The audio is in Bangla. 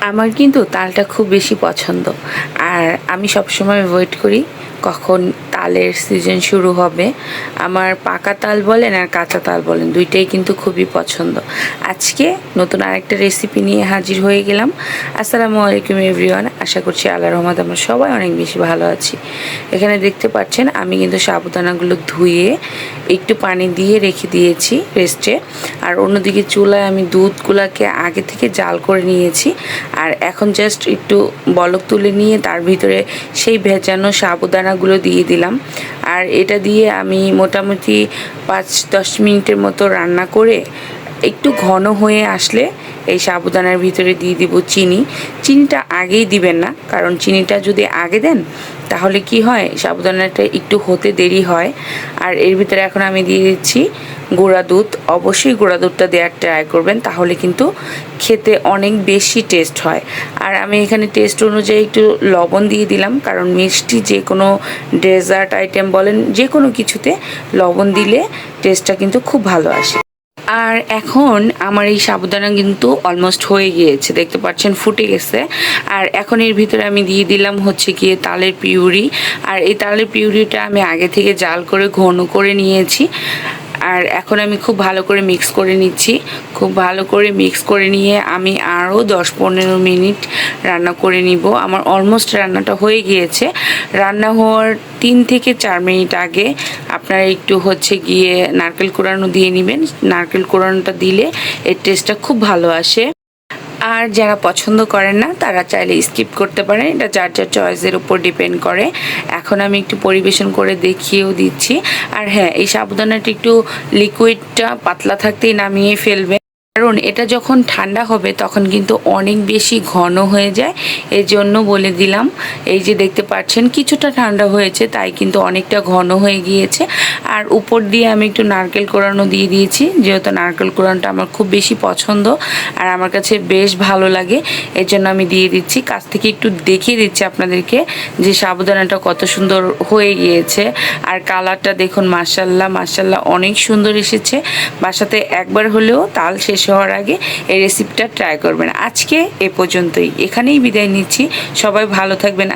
আমার কিন্তু তালটা খুব বেশি পছন্দ। আর আমি সবসময় ওয়েট করি কখন তালের সিজন শুরু হবে। আমার পাকা তাল বলেন আর কাঁচা তাল বলেন, দুইটাই কিন্তু খুবই পছন্দ। আজকে নতুন আরেকটা রেসিপি নিয়ে হাজির হয়ে গেলাম। আসসালামু আলাইকুম এভরিওয়ান আশা করছি আল্লাহ রহমত আমরা সবাই অনেক বেশি ভালো আছি। এখানে দেখতে পাচ্ছেন, আমি কিন্তু সাবুদানাগুলো ধুয়ে একটু পানি দিয়ে রেখে দিয়েছি রেস্টে আর অন্যদিকে চুলায় আমি দুধগুলাকে আগে থেকে জাল করে নিয়েছি। আর এখন জাস্ট একটু বলক তুলে নিয়ে তার ভিতরে সেই ভেজানো সাবুদানাগুলো দিয়ে দিলাম। আর এটা দিয়ে আমি মোটামুটি পাঁচ দশ মিনিটের মতো রান্না করে একটু ঘন হয়ে আসলে এই সাবুদানার ভিতরে দিয়ে দিব চিনি। চিনিটা আগেই দিবেন না, কারণ চিনিটা যদি আগে দেন, তাহলে কি হয়, সাবুদানাটা একটু হতে দেরি হয়। আর এর ভিতরে এখন আমি দিয়ে দিচ্ছি গুঁড়া দুধ। অবশ্যই গুঁড়া দুধটা দেওয়ার ট্রাই করবেন, তাহলে কিন্তু খেতে অনেক বেশি টেস্ট হয়। আর আমি এখানে টেস্ট অনুযায়ী একটু লবণ দিয়ে দিলাম, কারণ মিষ্টি যে কোনো ডেজার্ট আইটেম বলেন যে কোনো কিছুতে লবণ দিলে টেস্টটা কিন্তু খুব ভালো আসে। আর এখন আমার এই সাবুদানা কিন্তু অলমোস্ট হয়ে গিয়েছে, দেখতে পাচ্ছেন ফুটে গেছে। আর এখন এর ভিতরে আমি দিয়ে দিলাম হচ্ছে গিয়ে তালের পিউরি। আর এই তালের পিউরিটা আমি আগে থেকে জাল করে ঘন করে নিয়েছি। আর এখন আমি খুব ভালো করে মিক্স করে নিচ্ছি। খুব ভালো করে মিক্স করে নিয়ে আমি আরও দশ পনেরো মিনিট রান্না করে নিব। আমার অলমোস্ট রান্নাটা হয়ে গিয়েছে। রান্না হওয়ার তিন থেকে চার মিনিট আগে আপনারা একটু হচ্ছে গিয়ে নারকেল কোরানো দিয়ে নেবেন। নারকেল কোরানোটা দিলে এর টেস্টটা খুব ভালো আসে। আর যারা পছন্দ করেন না, তারা চাইলে স্কিপ করতে পারেন। এটা যার যার চয়েসের উপর ডিপেন্ড করে। এখন আমি একটু পরিবেশন করে দেখিয়েও দিচ্ছি। আর হ্যাঁ এই সাবুদানাটা একটু লিকুইডটা পাতলা থাকতেই নামিয়ে ফেলবে। কারণ এটা যখন ঠান্ডা হবে তখন কিন্তু অনেক বেশি ঘন হয়ে যায়। এই জন্য বলে দিলাম, এই যে দেখতে পাচ্ছেন কিছুটা ঠান্ডা হয়েছে, তাই কিন্তু অনেকটা ঘন হয়ে গিয়েছে। আর উপর দিয়ে আমি একটু নারকেল কোড়ানো দিয়ে দিয়েছি, যেহেতু নারকেল কোড়ানোটা আমার খুব বেশি পছন্দ আর আমার কাছে বেশ ভালো লাগে এর জন্য আমি দিয়ে দিচ্ছি। কাছ থেকে একটু দেখিয়ে দিচ্ছি আপনাদেরকে যে সাবুদানাটা কত সুন্দর হয়ে গিয়েছে। আর কালারটা দেখুন মার্শাল্লাহ মার্শাল্লাহ অনেক সুন্দর এসেছে। বাসাতে একবার হলেও তাল শেষ হওয়ার আগে এই রেসিপিটা ট্রাই করবেন। আজকে এ পর্যন্তই। এখানেই বিদায় নিচ্ছি। সবাই ভালো থাকবেন।